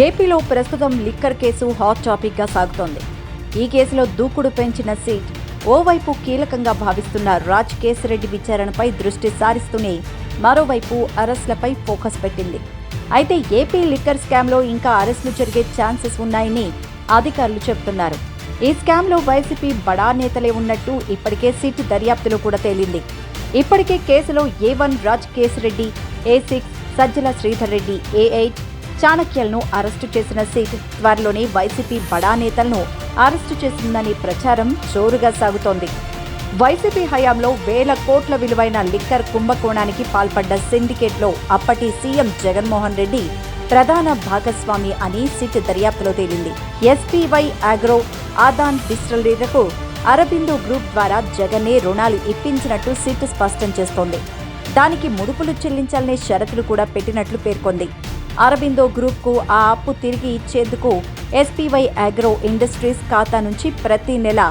ఏపీలో ప్రస్తుతం liquor case hot టాపిక్గా సాగుతోంది. ఈ కేసులో దూకుడు పెంచిన సీట్ ఓవైపు కీలకంగా భావిస్తున్న రాజ్ కేసిరెడ్డి విచారణపై దృష్టి సారిస్తూనే మరోవైపు అరెస్టులపై ఫోకస్ పెట్టింది. అయితే ఏపీ లిక్కర్ స్కామ్లో ఇంకా అరెస్టులు జరిగే ఛాన్సెస్ ఉన్నాయని అధికారులు చెబుతున్నారు. ఈ స్కామ్లో వైసీపీ బడా నేతలే ఉన్నట్టు ఇప్పటికే సిట్ దర్యాప్తులో కూడా తేలింది. ఇప్పటికే కేసులో A one Raj Kesireddy A six Sajjala Sridhar Reddy A eight చాణక్యలను arrest చేసిన సీట్ త్వరలోనే వైసీపీ బడా నేతలను అరెస్టు చేసిందని ప్రచారం జోరుగా సాగుతోంది. వైసీపీ హయాంలో వేల కోట్ల విలువైన లిక్కర్ కుంభకోణానికి పాల్పడ్డ సిండికేట్లో అప్పటి సీఎం జగన్మోహన్ రెడ్డి ప్రధాన భాగస్వామి అని సిట్ దర్యాప్తులో తేలింది. ఎస్పీవై ఆగ్రో ఆదాన్ డిస్టిలరీలకు అరబిందో గ్రూప్ ద్వారా జగనే రుణాలు ఇప్పించినట్టు సిట్ స్పష్టం చేస్తోంది. దానికి ముడుపులు చెల్లించాలనే షరతులు కూడా పెట్టినట్లు పేర్కొంది. అరబిందో గ్రూప్కు ఆ అప్పు తిరిగి ఇచ్చేందుకు ఎస్పీవై అగ్రో ఇండస్ట్రీస్ ఖాతా నుంచి ప్రతి నెల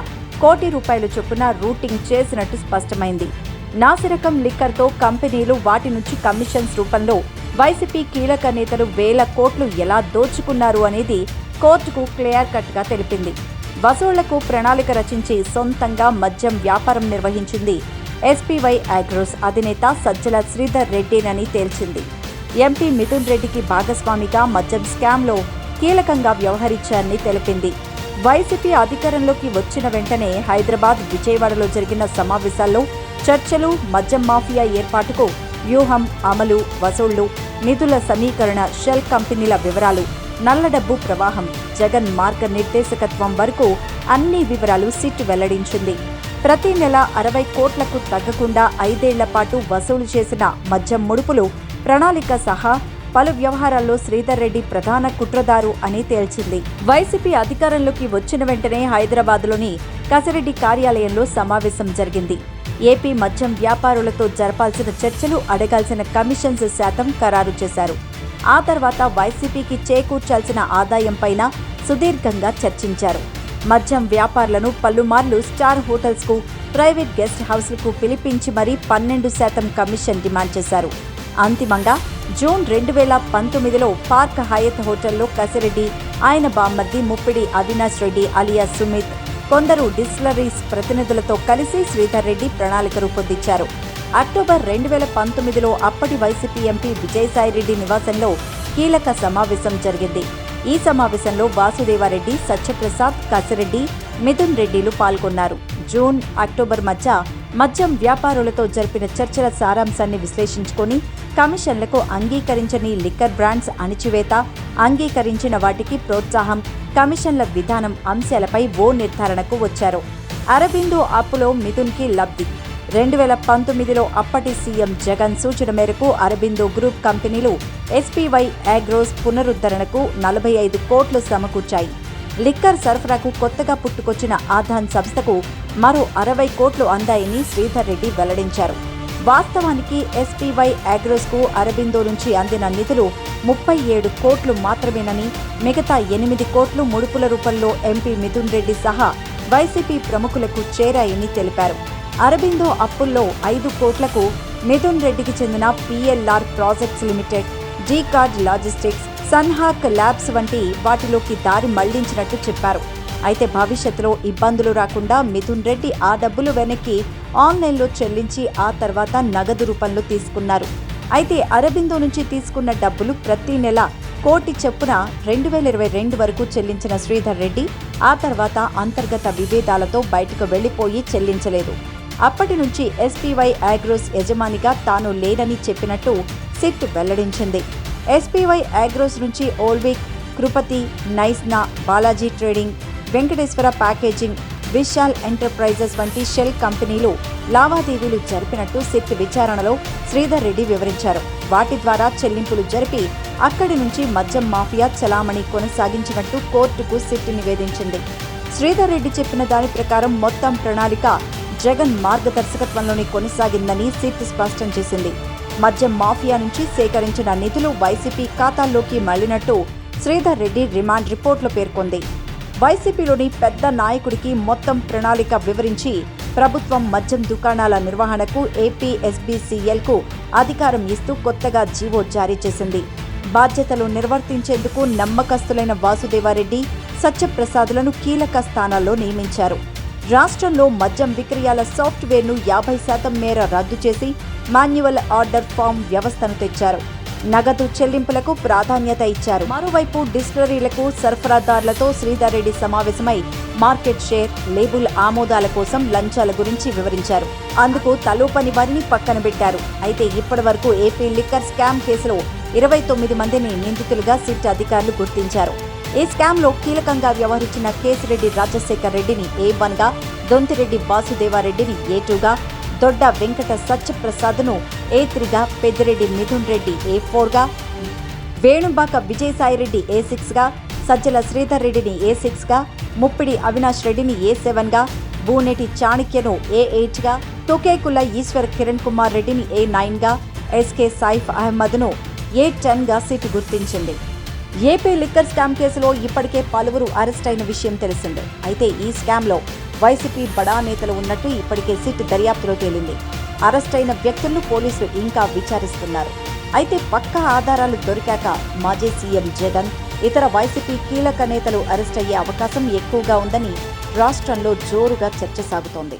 కోటి రూపాయల చొప్పున రూటింగ్ చేసినట్టు స్పష్టమైంది. నాసిరకం లిక్కర్తో కంపెనీలు వాటి నుంచి కమిషన్స్ రూపంలో వైసీపీ కీలక నేతలు వేల కోట్లు ఎలా దోచుకున్నారు అనేది కోర్టుకు క్లియర్ కట్గా తెలిపింది. వసూళ్ళకు ప్రణాళిక రచించి సొంతంగా మద్యం వ్యాపారం నిర్వహించింది ఎస్పీవై అగ్రోస్ అధినేత సజ్జల శ్రీధర్ రెడ్డినని తేల్చింది. ఎంపీ మిథున్ రెడ్డికి భాగస్వామిగా మద్యం స్కామ్లో కీలకంగా వ్యవహరించారని తెలిపింది. వైసీపీ అధికారంలోకి వచ్చిన వెంటనే హైదరాబాద్ విజయవాడలో జరిగిన సమావేశాల్లో చర్చలు మద్యం మాఫియా ఏర్పాటుకు వ్యూహం అమలు వసూళ్ళు నిధుల సమీకరణ షెల్ కంపెనీల వివరాలు నల్ల డబ్బు ప్రవాహం జగన్ మార్గ నిర్దేశకత్వం వరకు అన్ని వివరాలు సిట్ వెల్లడించింది. ప్రతి నెల అరవై కోట్లకు తగ్గకుండా ఐదేళ్ళ పాటు వసూలు చేసిన మద్యం ముడుపులు ప్రణాళిక సహా పలు వ్యవహారాల్లో శ్రీధర్ రెడ్డి ప్రధాన కుట్రదారు అని తేల్చింది. వైసీపీ అధికారంలోకి వచ్చిన వెంటనే హైదరాబాద్లోని కసిరెడ్డి కార్యాలయంలో సమావేశం జరిగింది. ఏపీ మద్యం వ్యాపారులతో జరపాల్సిన చర్చలు అడగాల్సిన కమిషన్స్ శాతం ఖరారు చేశారు. ఆ తర్వాత వైసీపీకి చేకూర్చాల్సిన ఆదాయంపైన సుదీర్ఘంగా చర్చించారు. మద్యం వ్యాపారులను పలుమార్లు స్టార్ హోటల్స్కు ప్రైవేట్ గెస్ట్ హౌస్లకు పిలిపించి మరీ పన్నెండు శాతం కమిషన్ డిమాండ్ చేశారు. అంతిమంగా జూన్ రెండు వేల పంతొమ్మిదిలో పార్క్ హయత్ హోటల్లో కసిరెడ్డి ఆయన బామ్మర్ది ముప్పిడి అవినాష్ రెడ్డి అలియా సుమిత్ కొందరు డిస్టిలరీస్ ప్రతినిధులతో కలిసి శ్రీధర్ రెడ్డి ప్రణాళిక రూపొందించారు. అక్టోబర్ రెండు వేల పంతొమ్మిదిలో అప్పటి వైసీపీ ఎంపీ విజయసాయిరెడ్డి నివాసంలో కీలక సమావేశం జరిగింది. ఈ సమావేశంలో వాసుదేవారెడ్డి సత్యప్రసాద్ కసిరెడ్డి మిథున్ రెడ్డిలు పాల్గొన్నారు. జూన్ అక్టోబర్ మధ్య మద్యం వ్యాపారులతో జరిపిన చర్చల సారాంశాన్ని విశ్లేషించుకొని కమిషన్లకు అంగీకరించని లిక్కర్ బ్రాండ్స్ అణిచివేత అంగీకరించిన వాటికి ప్రోత్సాహం కమిషన్ల విధానం అంశాలపై ఓ నిర్ధారణకు వచ్చారు. అరబిందో అప్పులో మిథున్కి లబ్ధి. రెండు వేల పంతొమ్మిదిలో అప్పటి సీఎం జగన్ సూచన మేరకు Aurobindo group companies SPY Agros పునరుద్ధరణకు నలభై ఐదు కోట్లు సమకూర్చాయి. లిక్కర్ సరఫరాకు కొత్తగా పుట్టుకొచ్చిన ఆధాన్ సంస్థకు మరో అరవై కోట్లు అందాయని శ్రీధర్ రెడ్డి వెల్లడించారు. వాస్తవానికి ఎస్పీవై అగ్రోస్కు అరబిందో నుంచి అందిన నిధులు ముప్పై ఏడు కోట్లు మాత్రమేనని మిగతా ఎనిమిది కోట్లు ముడుపుల రూపంలో ఎంపీ మిథున్ రెడ్డి సహా వైసీపీ ప్రముఖులకు చేరాయని తెలిపారు. అరబిందో అప్పుల్లో ఐదు కోట్లకు మిథున్ రెడ్డికి చెందిన PLR projects limited G card logistics సన్హాక్ labs వంటి వాటిలోకి దారి మళ్ళించినట్టు చెప్పారు. అయితే భవిష్యత్తులో ఇబ్బందులు రాకుండా మిథున్ రెడ్డి ఆ డబ్బులు వెనక్కి ఆన్లైన్లో చెల్లించి ఆ తర్వాత నగదు రూపంలో తీసుకున్నారు. అయితే అరబిందో నుంచి తీసుకున్న డబ్బులు ప్రతి నెల కోటి చొప్పున రెండు వేల ఇరవై రెండు వరకు చెల్లించిన శ్రీధర్ రెడ్డి ఆ తర్వాత అంతర్గత విభేదాలతో బయటకు వెళ్ళిపోయి చెల్లించలేదు. అప్పటి నుంచి ఎస్పీవై ఆగ్రోస్ యజమానిగా తాను లేనని చెప్పినట్టు సిట్ వెల్లడించింది. ఎస్పీవై అగ్రోస్ నుంచి ఓల్విక్ కృపతి నైస్నా Balaji trading Venkateswara packaging Vishal enterprises వంటి షెల్ కంపెనీలు లావాదేవీలు జరిపినట్టు సిట్ విచారణలో శ్రీధర్ రెడ్డి వివరించారు. వాటి ద్వారా చెల్లింపులు జరిపి అక్కడి నుంచి మద్యం మాఫియా చలామణి కొనసాగించినట్టు కోర్టుకు సిట్ నివేదించింది. శ్రీధర్ రెడ్డి చెప్పిన దాని ప్రకారం మొత్తం ప్రణాళిక జగన్ మార్గదర్శకత్వంలోనే కొనసాగిందని సిట్ స్పష్టం చేసింది. మద్యం మాఫియా నుంచి సేకరించిన నిధులు వైసీపీ ఖాతాల్లోకి మళ్ళినట్టు శ్రీధర్ రెడ్డి రిమాండ్ రిపోర్టులో పేర్కొంది. వైసీపీలోని పెద్ద నాయకుడికి మొత్తం ప్రణాళిక వివరించి ప్రభుత్వం మద్యం దుకాణాల నిర్వహణకు ఏపీఎస్బీసీఎల్కు అధికారం ఇస్తూ కొత్తగా జీవో జారీ చేసింది. బాధ్యతలు నిర్వర్తించేందుకు నమ్మకస్తులైన వాసుదేవారెడ్డి సత్యప్రసాద్లను కీలక స్థానాల్లో నియమించారు. రాష్ట్రంలో మద్యం విక్రయాల సాఫ్ట్వేర్ను యాభై శాతం మేర రద్దు చేసి మాన్యువల్ ఆర్డర్ ఫామ్ వ్యవస్థను తెచ్చారు. నగదు చెల్లింపులకు ప్రాధాన్యత ఇచ్చారు. మరోవైపు డిస్టిలరీలకు సరఫరాదారులతో శ్రీధర్రెడ్డి సమావేశమై మార్కెట్ షేర్ లేబుల్ ఆమోదాల కోసం లంచాల గురించి వివరించారు. అందుకు తలోపని వారిని పక్కన పెట్టారు. అయితే ఇప్పటి వరకు ఏపీ లిక్కర్ స్కామ్ కేసులో ఇరవై తొమ్మిది మందిని నిందితులుగా సిట్ అధికారులు గుర్తించారు. ఈ స్కామ్లో కీలకంగా వ్యవహరించిన కేసిరెడ్డి రాజశేఖర్ రెడ్డిని ఏ వన్గా దొంతిరెడ్డి వాసుదేవారెడ్డిని ఏ టూగా దొడ్డ వెంకట సత్యప్రసాద్ను ఏ త్రీగా పెద్దిరెడ్డి మిథున్ రెడ్డి ఏ ఫోర్గా వేణుబాక విజయసాయిరెడ్డి ఏ సిక్స్గా సజ్జల శ్రీధర్ రెడ్డిని ఏ సిక్స్గా ముప్పిడి అవినాష్ రెడ్డిని ఏ సెవెన్గా బూనెటి చాణక్యను ఏ ఎయిట్గా తుకేకుల ఈశ్వర్ కిరణ్ కుమార్ రెడ్డిని ఏ నైన్గా ఎస్కే సైఫ్ అహ్మద్ను ఏ టెన్గా సీటు గుర్తించింది. ఏపీ లిక్కర్ స్కామ్ కేసులో ఇప్పటికే పలువురు అరెస్ట్ అయిన విషయం తెలిసిందే. అయితే ఈ స్కామ్లో వైసీపీ బడా నేతలు ఉన్నట్టు ఇప్పటికే సిట్ దర్యాప్తులో తేలింది. అరెస్ట్ అయిన వ్యక్తులను పోలీసులు ఇంకా విచారిస్తున్నారు. అయితే పక్కా ఆధారాలు దొరికాక మాజీ సీఎం జగన్ ఇతర వైసీపీ కీలక నేతలు అరెస్ట్ అయ్యే అవకాశం ఎక్కువగా ఉందని రాష్ట్రంలో జోరుగా చర్చ సాగుతోంది.